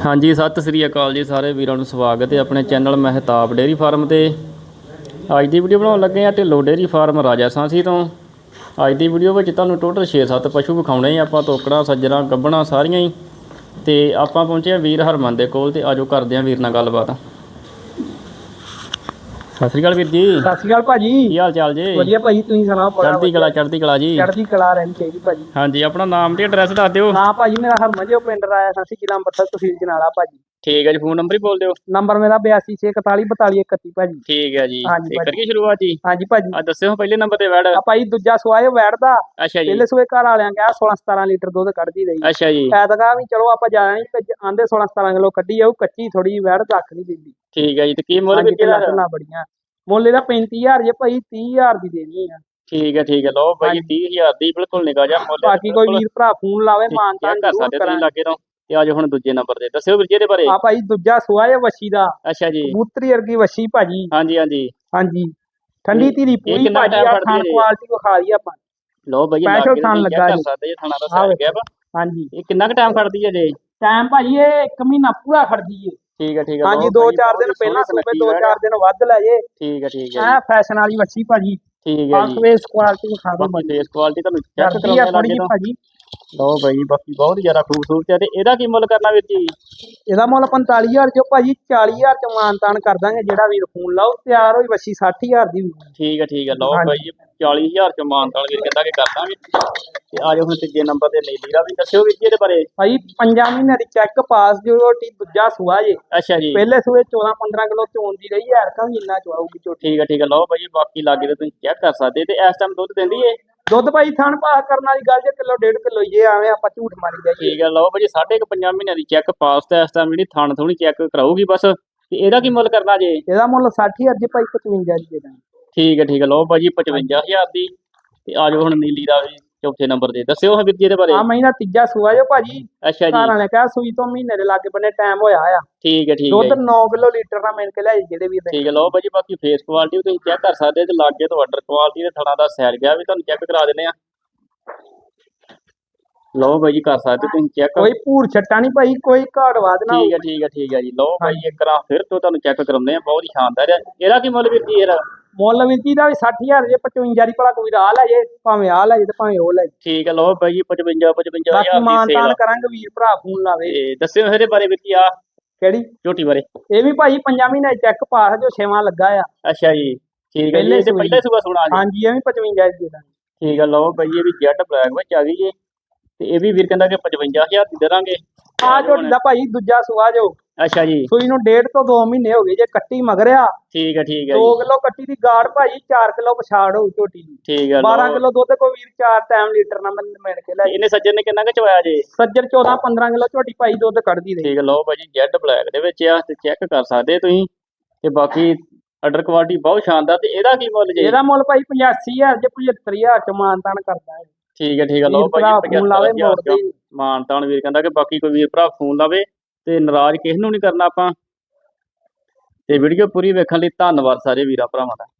ਹਾਂਜੀ, ਸਤਿ ਸ੍ਰੀ ਅਕਾਲ ਜੀ ਸਾਰੇ ਵੀਰਾਂ ਨੂੰ ਸਵਾਗਤ ਹੈ ਆਪਣੇ ਚੈਨਲ ਮਹਿਤਾਬ ਡੇਅਰੀ ਫਾਰਮ ਤੇ। ਅੱਜ ਦੀ ਵੀਡੀਓ ਬਣਾਉਣ ਲੱਗੇ ਆ ਢਿੱਲੋ ਡੇਅਰੀ ਫਾਰਮ ਰਾਜਾਸਾਂਸੀ ਤੋਂ। ਅੱਜ ਦੀ ਵੀਡੀਓ ਵਿੱਚ ਤੁਹਾਨੂੰ ਟੋਟਲ 6-7 ਪਸ਼ੂ ਵਿਖਾਉਣੇ ਆ, ਆਪਾਂ ਤੋਕੜਾਂ, ਸੱਜਣਾ ਗੱਬਣਾ ਸਾਰੀਆਂ ਹੀ। ਤੇ ਆਪਾਂ ਪਹੁੰਚੇ ਆ ਵੀਰ ਹਰਮਨ ਦੇ ਕੋਲ ਤੇ ਆਜੋ ਕਰਦੇ ਆ ਵੀਰ ਨਾਲ ਗੱਲਬਾਤ। ਸਤਿ ਸ੍ਰੀ ਅਕਾਲ ਵੀਰ ਜੀ। ਸਤਿ ਸ਼੍ਰੀ ਅਕਾਲ ਭਾਜੀ। ਕੀ ਹਾਲ ਚਾਲ ਜੀ? ਵਧੀਆ ਭਾਜੀ ਤੁਸੀਂ ਸੁਣਾਓ? ਬੜਾ ਚੜ੍ਹਦੀ ਕਲਾ ਚੜ੍ਹਦੀ ਕਲਾ ਜੀ। ਚੜ੍ਹਦੀ ਕਲਾ ਰਹਿਣੀ ਚਾਹੀਦੀ ਭਾਜੀ। ਹਾਂਜੀ ਆਪਣਾ ਨਾਮ ਤੇ ਐਡਰੈਸ ਦੱਸ ਦਿਓ। ਹਾਂ ਭਾਜੀ ਮੇਰਾ ਹਰਮਨ ਜੀ ਪਿੰਡ ਰਾਇਆ ਸਾਸੀ ਜ਼ਿਲ੍ਹਾ ਅੰਮ੍ਰਿਤਸਰ ਤਹਿਸੀਲ ਜਨਾਲਾ ਭਾਜੀ। ਠੀਕ ਹੈ ਜੀ ਫੋਨ ਨੰਬਰ ਹੀ ਬੋਲ ਦਿਓ। ਨੰਬਰ ਮੇਰਾ 8264424131 ਭਾਜੀ। ਠੀਕ ਹੈ ਜੀ। ਹਾਂਜੀ ਭਾਜੀ। ਕਰੀਏ ਸ਼ੁਰੂਆਤ ਜੀ? ਹਾਂਜੀ ਭਾਜੀ। ਆ ਦੱਸਿਓ ਪਹਿਲੇ ਨੰਬਰ ਤੇ ਵੈੜ। ਆ ਭਾਈ ਦੂਜਾ ਸਵਾਏ ਵੈੜਦਾ ਅੱਛਾ ਜੀ। ਪਹਿਲੇ ਸੂਏ ਘਰ ਵਾਲਿਆਂ ਕਿਹਾ 16 17 ਲੀਟਰ ਦੁੱਧ ਕੱਢਦੀ ਰਹੀ। ਅੱਛਾ ਜੀ। ਐਤਕਾ ਵੀ ਚਲੋ ਆਪਾਂ ਜਾਣਾ ਨਹੀਂ ਆਂਦੇ 16 17 ਕਿਲੋ ਕੱਢੀ ਜਾਊ ਕੱਚੀ ਥੋੜੀ ਵੈੜ ਰੱਖ ਨਹੀਂ ਦਿੰਦੀ ਠੀਕ ਹੈ ਜੀ ਤੇ ਕੀ ਮੁੱਲ ਹਾਂਜੀ ਵੀ ਕਿਹਦਾ ਢਿੱਲਾਂ ਬੜੀਆਂ। ਮੁੱਲ ਇਹਦਾ 35000 ਜੇ ਭਾਈ 30000 ਦੀ ਦੇਣੀ ਆ। ਠੀਕ ਹੈ ਠੀਕ ਹੈ ਲਓ ਭਾਈ 30000 ਦੀ ਬਿਲਕੁਲ ਨਿਕਾ ਜਾ ਮੁੱਲ। ਬਾਕੀ ਕੋਈ ਵੀਰ ਭਰਾ ਫੋਨ ਲਾਵੇ ਮਾਨਤਾਨ ਕਰ ਜ਼ਰੂਰ ਸਕਦੇ ਤੁਸੀਂ ਕਰਾਂਗੇ। ਲਾਗੇ ਤੋਂ ਤੇ ਆਜੋ ਹੁਣ ਦੂਜੇ ਨੰਬਰ ਤੇ। ਦੱਸਿਓ ਵੀਰ ਜੀ ਇਹਦੇ ਬਾਰੇ। ਆ ਭਾਈ ਦੂਜਾ ਸਵਾਏ ਵਸ਼ੀ ਦਾ। ਅੱਛਾ ਜੀ। ਕਬੂਤਰੀ ਵਰਗੀ ਵਸ਼ੀ ਭਾਜੀ। ਹਾਂਜੀ ਹਾਂਜੀ। ਹਾਂਜੀ। ਠੰਡੀ ਧੀਰੀ ਪੂਰੀ ਭਾਜੀ ਆ ਖਾਣ ਹੈ? ਕੁਆਲਿਟੀ ਕੋ ਖਾ ਲਈ ਆਪਾਂ। ਲਓ ਭਾਈ ਥਾਣ ਤੋਂ ਲੱਗਾ ਜੀ। ਥਾਣਾ ਦਾ ਸਾਈਡ ਗਿਆ ਵਾ। ਹਾਂਜੀ। ਇਹ ਕਿੰਨਾ ਕੁ ਟਾਈਮ ਖੜਦੀ ਹੈ ਜੀ? ਟਾਈਮ ਭਾਜੀ ਇਹ 1 ਮਹੀਨਾ ਪੂਰਾ ਖੜਦੀ ਏ। ਠੀਕ ਹੈ ਠੀਕ ਹੈ। ਹਾਂਜੀ ਲਓ 2-4 ਭਾਈ, ਦਿਨ ਪਹਿਲਾਂ ਸੂਬੇ ਸੁਨੱਖੀ 2-4 ਦਿਨ ਵੱਧ ਲੈ ਜੇ। ਠੀਕ ਹੈ ਠੀਕ ਹੈ ਐ ਫੈਸ਼ਨ ਵਾਲੀ ਵੱਛੀ ਭਾਜੀ। ਠੀਕ ਹੈ ਜੀ। ਸਵੇਸ ਕੁਆਲਿਟੀ ਕੋ ਖਾ ਦੋ ਬਾਕੀ ਫੇਸ ਕੁਆਲਿਟੀ ਤੁਹਾਨੂੰ ਚੈੱਕ ਆ ਥੋੜੀ ਲਾਗੇ ਭਾਜੀ। ਲਓ ਭਾਈ ਬਾਕੀ ਬਹੁਤ ਹੀ ਜ਼ਿਆਦਾ ਖੂਬਸੂਰਤ ਹੈ ਤੇ ਇਹਦਾ ਕੀ ਮੁੱਲ ਕਰਨਾ ਵੀਰ ਜੀ ਇਹਦਾ ਮੁੱਲ 45000 ਜੋ ਭਾਜੀ 40000 ਚ ਮਾਨਤਾਨ ਕਰ ਦਾਂਗੇ ਜਿਹੜਾ ਵੀਰ ਫੋਨ ਲਾਓ ਤਿਆਰ ਹੋਈ ਵੱਛੀ 60000 ਦੀ। ਠੀਕ ਹੈ ਠੀਕ ਹੈ ਲਓ। ਭਾਈ 40000 ਚ ਮਾਨਤਾਲ ਵੀਰ ਕਹਿੰਦਾ ਕਿ ਕਰ ਦਾਂਗੇ ਤੇ ਆਜੋ ਹੁਣ ਤੀਜੇ ਨੰਬਰ ਤੇ ਨੀਲੀ ਦਾ ਵੀ ਦੱਸਿਓ ਵੀਰ ਜੀ ਇਹਦੇ ਬਾਰੇ। ਭਾਈ 5 ਮਹੀਨੇ ਦੀ ਚੈੱਕ ਪਾਸ ਜੋ ਟੀ ਦੂਜਾ ਸੂਆ ਜੇ। ਅੱਛਾ ਜੀ। ਪਹਿਲੇ ਸੂਏ 14-15 ਕਿਲੋ ਚੋਣ ਦੀ ਰਹੀ ਐ ਰਕਮ ਇੰਨਾ ਚਵਾਉਗੀ ਝੋਟੀ। ਠੀਕ ਹੈ ਠੀਕ ਹੈ ਲਓ ਭਾਈ ਬਾਕੀ ਲਾਗੇ ਤੇ ਤੁਸੀਂ ਚੈੱਕ ਕਰ ਸਕਦੇ। ਤੇ ਇਸ ਟਾਈਮ ਦੁੱਧ ਦਿੰਦੀ ਏ? ਦੁੱਧ ਭਾਈ ਥਣ ਪਾਸ ਕਰਨ ਵਾਲੀ ਗੱਲ ਜੇ ਕਿਲੋ ਡੇਢ ਕਿਲੋ ਜੇ ਐਵੇਂ ਆਪਾਂ ਝੂਠ ਮਾਰੀ ਜਾਈਏ। ਠੀਕ ਹੈ ਲਓ ਭਾਈ ਸਾਢੇ ਕੁ ਪੰਜਾਂ ਮਹੀਨਿਆਂ ਦੀ ਚੈੱਕ ਪਾਸ ਤੇ ਇਸ ਟਾਈਮ ਜਿਹੜੀ ਥਣ ਥੋੜੀ ਚੈੱਕ ਕਰਾਊਗੀ ਬਸ। ਤੇ ਇਹਦਾ ਕੀ ਮੁੱਲ ਕਰਨਾ ਜੇ? ਇਹਦਾ ਮੁੱਲ 60000 ਜੇ ਭਾਈ 55 ਦੀ ਦੇ ਦਾਂਗੇ। ਠੀਕ ਹੈ ਠੀਕ ਹੈ। ਲਓ ਭਾਈ 55000 ਦੀ ਤੇ ਆਜੋ ਹੁਣ ਨੀਲੀ ਦਾ ਵੀ ਚੌਥੇ ਨੰਬਰ ਤੇ। ਦੱਸਿਓ ਹਾਂ ਵੀਰ ਜੀ ਇਹਦੇ ਬਾਰੇ। ਆ ਮਹੀਨਾ ਤੀਜਾ ਸੂਆ ਜੋ ਭਾਜੀ। ਅੱਛਾ ਘਰ ਜੀ ਵਾਲੇ ਕਿਹਾ ਸੂਈ ਤੋਂ ਮਹੀਨੇ ਦੇ ਲਾਗੇ ਬੰਨੇ ਟਾਈਮ ਹੋਇਆ ਆ। ਠੀਕ ਹੈ ਠੀਕ ਦੁੱਧ ਹੈ 9 ਕਿਲੋ ਲੀਟਰ ਦਾ ਮਿਲ ਕੇ ਲਿਆਈ ਜਿਹੜੇ ਵੀ ਦੇ ਠੀਕ ਹੈ ਲਓ ਭਾਜੀ ਬਾਕੀ ਫੇਸ ਕੁਆਲਿਟੀ ਵੀ ਤੁਸੀਂ ਚੈੱਕ ਕਰ ਸਕਦੇ ਤੇ ਲਾਗੇ ਤੋਂ ਆਰਡਰ ਕੁਆਲਿਟੀ ਦੇ ਥਣਾ ਦਾ ਸੈਰ ਗਿਆ ਵੀ ਤੁਹਾਨੂੰ ਚੈੱਕ ਕਰਾ ਦਿੰਦੇ ਆ ਲਓ ਭਾਜੀ ਕਰ ਸਕਦੇ ਤੁਸੀਂ ਚੈੱਕ ਕੋਈ ਭੂਰ ਛੱਟਾ ਨਹੀਂ ਭਾਈ ਕੋਈ ਘਾੜ ਵਾਦ ਨਾ ਠੀਕ ਹੈ ਠੀਕ ਹੈ ਠੀਕ ਹੈ ਜੀ। ਲਓ ਭਾਈ ਇੱਕ ਵਾਰ ਫਿਰ ਤੋਂ ਤੁਹਾਨੂੰ ਚੈੱਕ ਕਰਾਉਂਦੇ ਆ ਬਹੁਤ ਹੀ ਸ਼ਾਨਦਾਰ ਹੈ। ਇਹਦਾ ਕੀ ਮੁੱਲ ਵੀਰ ਜੀ ਇਹਦਾ? ਮੁੱਲ ਵੀਤੀ ਦਾ ਵੀ 60000 ਜੇ 55 ਦੀ ਭਲਾ ਕੋਈ ਆ ਲੈ ਜੇ ਭਾਵੇਂ ਆ ਲੈ ਜੇ ਤੇ ਭਾਵੇਂ ਉਹ ਲੈ ਜੇ। ਠੀਕ ਹੈ ਲਓ ਭਾਈ 55 55000 ਬਾਕੀ ਦੀ ਮਾਨਤਾਨ ਸੇਲ ਕਰਾਂਗੇ ਵੀਰ ਭਰਾ ਫੋਨ ਲਾਵੇ। ਤੇ ਦੱਸਿਓ ਇਹਦੇ ਬਾਰੇ ਜੀ ਆ। ਕਿਹੜੀ? ਝੋਟੀ ਬਾਰੇ। ਇਹ ਵੀ ਭਾਈ 5 ਮਹੀਨੇ ਚੈੱਕ ਪਾਸ ਜੋ ਛੇਵਾਂ ਲੱਗਾ ਆ। ਅੱਛਾ ਜੀ ਠੀਕ ਹੈ ਜੀ ਪਹਿਲੇ ਤੇ ਸੂਈ। ਪਹਿਲੇ ਸੁਬਾ ਸੁਣਾ ਜੀ। ਹਾਂਜੀ ਇਹ ਵੀ 55 ਦੀ ਦੇ ਦਾਂਗੇ। ਠੀਕ ਹੈ ਲਓ ਭਾਈ ਇਹ ਵੀ ਜੈਟ ਬਲੈਕ ਵਿੱਚ ਆ ਗਈ ਜੀ ਤੇ ਇਹ ਵੀ ਵੀਰ ਕਹਿੰਦਾ ਕਿ 55000 ਦੀ ਦੇਵਾਂਗੇ ਆ ਝੋਟੀ ਦਾ ਭਾਈ ਦੂਜਾ ਸੂਆ ਜੋ। ਅੱਛਾ ਜੀ। ਸੂਈ ਨੂੰ ਡੇਢ ਤੋਂ 2 ਮਹੀਨੇ ਹੋ ਗਏ ਜੇ ਕੱਟੀ ਮਗਰਿਆ ਠੀਕ ਹੈ ਠੀਕ ਹੈ 2 ਜੀ। ਕਿਲੋ ਕੱਟੀ ਦੀ ਗਾੜ ਭਾਈ 4 ਕਿਲੋ ਪਛਾੜ ਹੋਊ ਝੋਟੀ ਦੀ। ਠੀਕ ਹੈ 12 ਲਓ ਕਿਲੋ ਦੁੱਧ ਕੋਈ ਵੀਰ 4 ਟਾਈਮ ਲੀਟਰ ਨਾਲ ਮਿਲ ਮਿਲ ਕੇ ਲੈ ਇਹਨੇ ਸੱਜਣ ਨੇ ਕਿੰਨਾ ਕੁ ਚਵਾਇਆ ਜੀ? ਸੱਜਰ 14 15 ਕਿਲੋ ਝੋਟੀ ਭਾਈ ਦੁੱਧ ਕੱਢਦੀ ਰਹੀ। ਠੀਕ ਲਓ ਭਾਜੀ ਜੈਡ ਬਲੈਕ ਦੇ ਵਿੱਚ ਆ ਤੇ ਚੈੱਕ ਕਰ ਸਕਦੇ ਤੁਸੀਂ। ਤੇ ਬਾਕੀ ਆਰਡਰ ਕੁਆਲਿਟੀ ਬਹੁਤ ਸ਼ਾਨਦਾਰ ਤੇ ਇਹਦਾ ਕੀ ਮੁੱਲ ਜੀ? ਇਹਦਾ ਮੁੱਲ ਭਾਈ 85000 ਜੇ 75000 ਚ ਮਾਨਤਾਨ ਕਰਦਾ ਹੈ ਠੀਕ ਹੈ ਠੀਕ ਹੈ ਲਓ ਭਾਜੀ ਫੋਨ ਲਾਵੇ 75000 ਮੋੜਦੇ ਹੀ। ਮਾਨਤਾਨ ਵੀਰ ਕਹਿੰਦਾ ਕਿ ਬਾਕੀ ਕੋਈ ਵੀਰ ਭਰਾ ਫੋਨ ਲਾਵੇ ਤੇ ਨਾਰਾਜ਼ ਕਿਸੇ ਨੂੰ ਨਹੀਂ ਕਰਨਾ ਆਪਾਂ ਤੇ ਵੀਡੀਓ ਪੂਰੀ ਵੇਖਣ ਲਈ ਧੰਨਵਾਦ ਸਾਰੇ ਵੀਰਾਂ ਭਰਾਵਾਂ ਦਾ